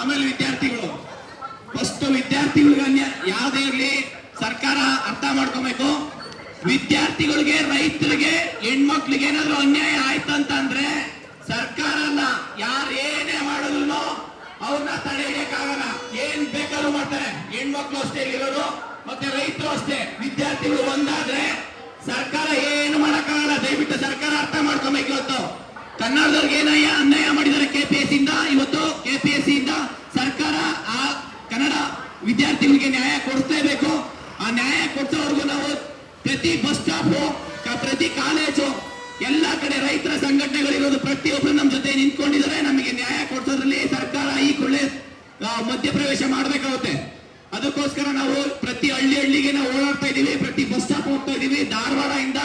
ಆಮೇಲೆ ವಿದ್ಯಾರ್ಥಿಗಳು. ಫಸ್ಟ್ ವಿದ್ಯಾರ್ಥಿಗಳಿಗೆ ಅನ್ಯ, ಯಾವುದೇ ಇರಲಿ, ಸರ್ಕಾರ ಅರ್ಥ ಮಾಡ್ಕೋಬೇಕು. ವಿದ್ಯಾರ್ಥಿಗಳಿಗೆ, ರೈತರಿಗೆ, ಹೆಣ್ಮಕ್ಳಿಗೆ ಏನಾದ್ರು ಅನ್ಯಾಯ ಆಯ್ತಂತ ಅಂದ್ರೆ ಸರ್ಕಾರ ಯಾರು ಏನೇ ಮಾಡಿದ್ರು ಅವ್ರನ್ನ ತಡೆ ಹಿಡಿಯಕ್ಕಾಗಲ್ಲ ಏನ್ ಬೇಕಾದ್ರೂ ಮಾಡ್ತಾರೆ. ಹೆಣ್ಮಕ್ಳು ಅಷ್ಟೇ ಇಲ್ಲಿರೋರು ಮತ್ತೆ ರೈತರು ಅಷ್ಟೇ. ವಿದ್ಯಾರ್ಥಿಗಳು ಒಂದಾದ್ರೆ ಸರ್ಕಾರ ಏನು ಮಾಡಕ್ಕಾಗಲ್ಲ. ದಯವಿಟ್ಟು ಸರ್ಕಾರ ಅರ್ಥ ಮಾಡ್ಕೋಬೇಕು ಇವತ್ತು. ಕನ್ನಡದವ್ರಿಗೆ ಏನಯ್ಯ ಅನ್ಯಾಯ? ಪ್ರತಿ ಬಸ್ ಸ್ಟಾಪ್ ಪ್ರತಿ ಕಾಲೇಜು ಎಲ್ಲಾ ಕಡೆ ರೈತರ ಸಂಘಟನೆಗಳಿರೋದು ಪ್ರತಿಯೊಬ್ಬರು ನಮ್ಮ ಜೊತೆ ನಿಂತ್ಕೊಂಡಿದ್ದಾರೆ. ನಮಗೆ ನ್ಯಾಯ ಕೊಡ್ಸೋದ್ರಲ್ಲಿ ಸರ್ಕಾರ ಈ ಕೂಡಲೇ ಮಧ್ಯಪ್ರವೇಶ ಮಾಡಬೇಕಾಗುತ್ತೆ. ಅದಕ್ಕೋಸ್ಕರ ನಾವು ಪ್ರತಿ ಹಳ್ಳಿ ಹಳ್ಳಿಗೆ ನಾವು ಓಡಾಡ್ತಾ ಇದೀವಿ ಪ್ರತಿ ಬಸ್ ಸ್ಟಾಪ್ ಹೋಗ್ತಾ ಇದೀವಿ ಧಾರವಾಡದಿಂದ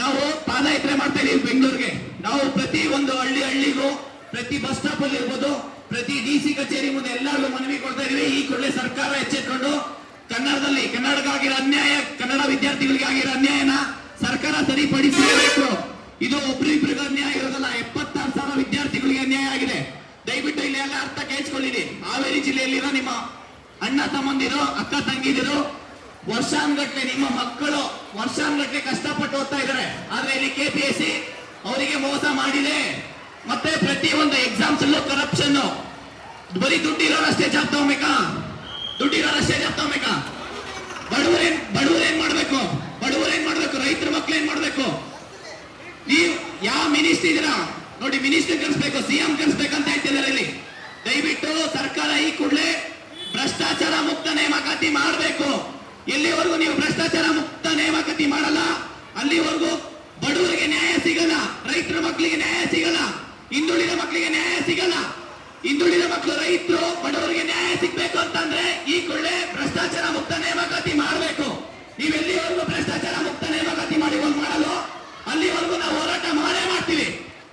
ನಾವು ಪಾದಯಾತ್ರೆ ಮಾಡ್ತಾ ಇದೀವಿ ಬೆಂಗಳೂರಿಗೆ. ನಾವು ಪ್ರತಿ ಒಂದು ಹಳ್ಳಿ ಹಳ್ಳಿಗೂ, ಪ್ರತಿ ಬಸ್ ಸ್ಟಾಪ್ ಅಲ್ಲಿ ಇರ್ಬೋದು ಪ್ರತಿ ಡಿ ಸಿ ಕಚೇರಿ ಮುಂದೆ ಎಲ್ಲರಿಗೂ ಮನವಿ ಕೊಡ್ತಾ ಇದೀವಿ ಈ ಕೂಡಲೇ ಸರ್ಕಾರ ಎಚ್ಚೆತ್ಕೊಂಡು ಕನ್ನಡದಲ್ಲಿ ಕನ್ನಡಕ್ಕೆ ಆಗಿರೋ ಅನ್ಯಾಯ, ಕನ್ನಡ ವಿದ್ಯಾರ್ಥಿಗಳಿಗೆ ಆಗಿರೋ ಅನ್ಯಾಯನ ಸರ್ಕಾರ ಸರಿಪಡಿಸಲೇಬೇಕು ಇದು ಒಬ್ರಿಬ್ರಿಗೆ ಅನ್ಯಾಯ ಇರೋದಲ್ಲ. ಎಪ್ಪತ್ತಾರು ಸಾವಿರ ವಿದ್ಯಾರ್ಥಿಗಳಿಗೆ ಅನ್ಯಾಯ ಆಗಿದೆ. ದಯವಿಟ್ಟು ಇಲ್ಲಿ ಎಲ್ಲ ಅರ್ಥ ಕೇಳಿಸ್ಕೊಳ್ಳಿರಿ. ಹಾವೇರಿ ಜಿಲ್ಲೆಯಲ್ಲಿರೋ ನಿಮ್ಮ ಅಣ್ಣ, ತಮ್ಮಂದಿರು, ಅಕ್ಕ, ತಂಗಿದಿರು, ವರ್ಷಾನ್ಗಟ್ಲೆ ನಿಮ್ಮ ಮಕ್ಕಳು ವರ್ಷಾನ್ಗಟ್ಲೆ ಕಷ್ಟಪಟ್ಟು ಓದ್ತಾ ಇದ್ದಾರೆ. ಆದ್ರೆ ಇಲ್ಲಿ ಕೆಪಿಎಸ್ಸಿ ಅವರಿಗೆ ಮೋಸ ಮಾಡಿದೆ. ಮತ್ತೆ ಪ್ರತಿ ಒಂದು ಎಕ್ಸಾಮ್ಸ್ ಅಲ್ಲೂ ಕರಪ್ಷನ್ ಬರೀ ದುಡ್ಡಿರೋರಷ್ಟೇ ಜಾಬ್ ತಗೋಬೇಕಾ ದುಡ್ಡಿರೋರಷ್ಟೇ ಜಾಬ್ ತಗೋಬೇಕಾ ಬಡವರೇನ್ ಬಡವರೇನ್ ಮಾಡ್ಬೇಕು? ಬಡವರೇನ್ ಮಾಡ್ಬೇಕು? ರೈತರ ಮಕ್ಳು ಏನ್ ಮಾಡ್ಬೇಕು? ನೀವು ಯಾವ ಮಿನಿಸ್ಟರ್ ಇದೀರಾ? ನೋಡಿ ಮಿನಿಸ್ಟರ್ ಕನ್ಸ್ಬೇಕು ಸಿಎಂ ಕನ್ಸ್ಬೇಕಂತ ಹೇಳ್ತಿದ್ದಾರೆ ಇಲ್ಲಿ. ದಯವಿಟ್ಟು ಸರ್ಕಾರ ಈ ಕೂಡಲೇ ಭ್ರಷ್ಟಾಚಾರ ಮುಕ್ತ ನೇಮಕಾತಿ ಮಾಡಬೇಕು. ಎಲ್ಲಿವರೆಗೂ ನೀವು ಭ್ರಷ್ಟಾಚಾರ ಮುಕ್ತ ನೇಮಕಾತಿ ಮಾಡಲ್ಲ? ಅಲ್ಲಿವರೆಗೂ ಬಡವರಿಗೆ ನ್ಯಾಯ ಸಿಗಲ್ಲ, ರೈತರ ಮಕ್ಕಳಿಗೆ ನ್ಯಾಯ ಸಿಗಲ್ಲ, ಹಿಂದುಳಿದ ಮಕ್ಕಳಿಗೆ ನ್ಯಾಯ ಸಿಗಲ್ಲ. ಹಿಂದುಳಿದ ಮಕ್ಕಳು, ರೈತರು, ಬಡವರಿಗೆ ನ್ಯಾಯ ಸಿಗ್ಬೇಕು ಅಂತಂದ್ರೆ ಈ ಕೂಡಲೇ ಭ್ರಷ್ಟಾಚಾರ ಮುಕ್ತ ನೇಮಕಾತಿ ಮಾಡಬೇಕು. ನೀವೆಲ್ಲಿವರೆಗೂ ಭ್ರಷ್ಟಾಚಾರ ಮುಕ್ತ ನೇಮಕಾತಿ ಮಾಡಿ ಮಾಡಲು? ಅಲ್ಲಿವರೆಗೂ ನಾವು ಹೋರಾಟ ಮಾಡೇ ಮಾಡ್ತೀವಿ.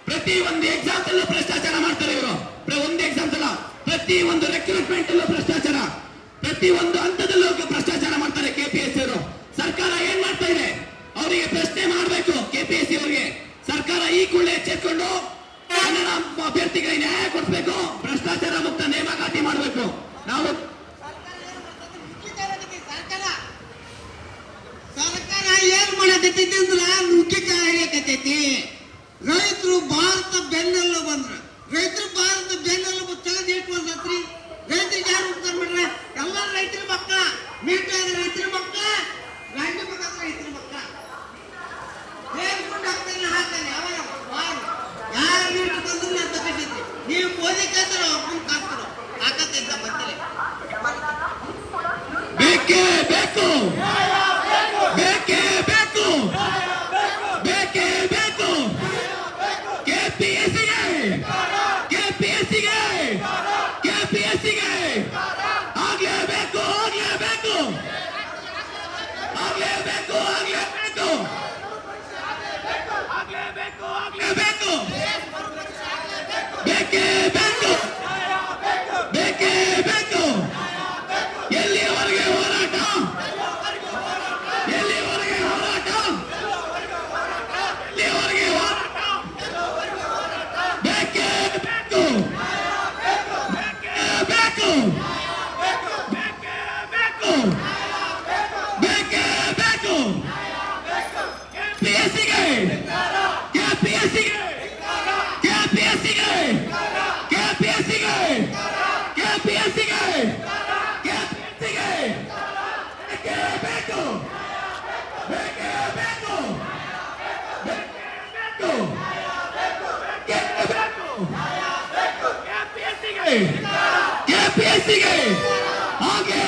ಪ್ರತಿ ಒಂದು ಎಕ್ಸಾಮ್ ಅಲ್ಲೂ ಭ್ರಷ್ಟಾಚಾರ ಮಾಡ್ತಾರೆ ಇವರು. ಒಂದು ಎಕ್ಸಾಮ್ ಅಲ್ಲ, ಪ್ರತಿ ಒಂದು ರೆಕ್ರೂಟ್ಮೆಂಟ್ ಅಲ್ಲೂ ಭ್ರಷ್ಟಾಚಾರ. ಪ್ರತಿ ಒಂದು ಹಂತದಲ್ಲೂ ಭ್ರಷ್ಟಾಚಾರ ಮಾಡ್ತಾರೆ ಕೆಪಿಎಸ್ ಅವರು. ಸರ್ಕಾರ ಏನ್ ಮಾಡ್ತಾ ಇದೆ? ಅವರಿಗೆ ಪ್ರಶ್ನೆ ಮಾಡಬೇಕು ಕೆಪಿಎಸ್ಸಿ ಅವರಿಗೆ. ಸರ್ಕಾರ ಈ ಕೂಡಲೇ ಎಚ್ಚೆತ್ಕೊಂಡು ಕನ್ನಡ ಅಭ್ಯರ್ಥಿಗಳಿಗೆ ನ್ಯಾಯ ಕೊಡಿಸಬೇಕು, ಭ್ರಷ್ಟಾಚಾರ ಮುಕ್ತ ನೇಮಕಾತಿ ಮಾಡಬೇಕು. ನಾವು ಸರ್ಕಾರ ಏನ್ ಮಾಡಕತ್ತೈತಿ ಅಂದ್ರ ನುಗ್ಗಿಕಾಯಿ ಆಗ್ಲಿಕತ್ತೈತಿ ರೈತರು ಭಾರತ ಬೆನ್ನೆಲ್ಲ ಬಂದ್ರ. ರೈತರು ಭಾರತ ಬೆನ್ನೆಲ್ಲ ತೆಗೆದು ಇಟ್ಕೊಂಡ್ರಿ ರೈತರಿಗೆ ಯಾರು ಉತ್ತರ ಮಾಡ್ರೆ? ಎಲ್ಲ ರೈತರ ಮಕ್ಕಳ ಮೀಟಾದ ರೈತರ ಮಕ್ಕಳ ಗಂಡ ಮಕ್ಕಳ ರೈತರ ಮಕ್ಕಳ ಹೇಳ್ಕೊಂಡು ಹಾಕ್ತಾನೆ ಹಾಕ್ತಾನೆ ಅವಾಗ ಬಾರ್ ಯಾರು ನೀರು ತಂದ್ರೆ ಅಂತ ಕಟ್ಟೈತಿ ನೀವು ಮೋದಿ ಕಾಸ್ತಾರೋ ಅವ್ರನ್ನ ಕಾಸ್ತಾರೋ ಹಾಕತ್ತೈತ ಬಂದಿಲ್ಲ ಬೇಕೇ ಬೇಕು. ಬೇಕೇ ಬೇಕು. ಬೇಕೇ ಬೇಕು. ಕೆಪಿಎಸ್ಸಿಗೆ. ಕೆಪಿಎಸ್ಸಿಗೆ. ಕೆಪಿಎಸ್ಸಿಗೆ. ಆಗ್ಲೇಬೇಕು ಆಗ್ಲೇಬೇಕು. ಆಗ್ಲೇಬೇಕು ಆಗ್ಲೇಬೇಕು ಆಗ್ಲೇಬೇಕು ಆಗ್ಲೇಬೇಕು ಬೇಕೇ ಬೇಕು ಬೇಕೇ ಬೇಕು ಎಲ್ಲಿಯವರೆಗೆ ಹೋರಾಟ ಎಲ್ಲಿಯವರೆಗೆ ಹೋರಾಟ ಎಲ್ಲಿಯವರೆಗೆ ಹೋರಾಟ ಬೇಕೇ ಬೇಕು ಬೇಕೇ ಬೇಕು ಬೇಕೇ ಬೇಕು ಬೇಕೇ ಬೇಕು ಕೆಪಿಎಸ್ಸಿಗೆ ಕೆಪಿಎಸ್ಸಿಗೆ ಕೆಪಿಎಸ್ಸಿಗೆ ಕೆಪಿಎಸ್ಸಿಗೆ ಕೆಪಿಎಸ್ಸಿಗೆ ಕೆಪಿಎಸ್ಸಿಗೆ ಬೇಕೇ ಬೇಕು ಬೇಕೇ ಬೇಕು ಬೇಕೇ ಬೇಕು ಬೇಕೇ ಬೇಕು ಕೆಪಿಎಸ್ಸಿಗೆ ಕೆಪಿಎಸ್ಸಿಗೆ ಆಗಲೇಬೇಕು ಆಗಲೇಬೇಕು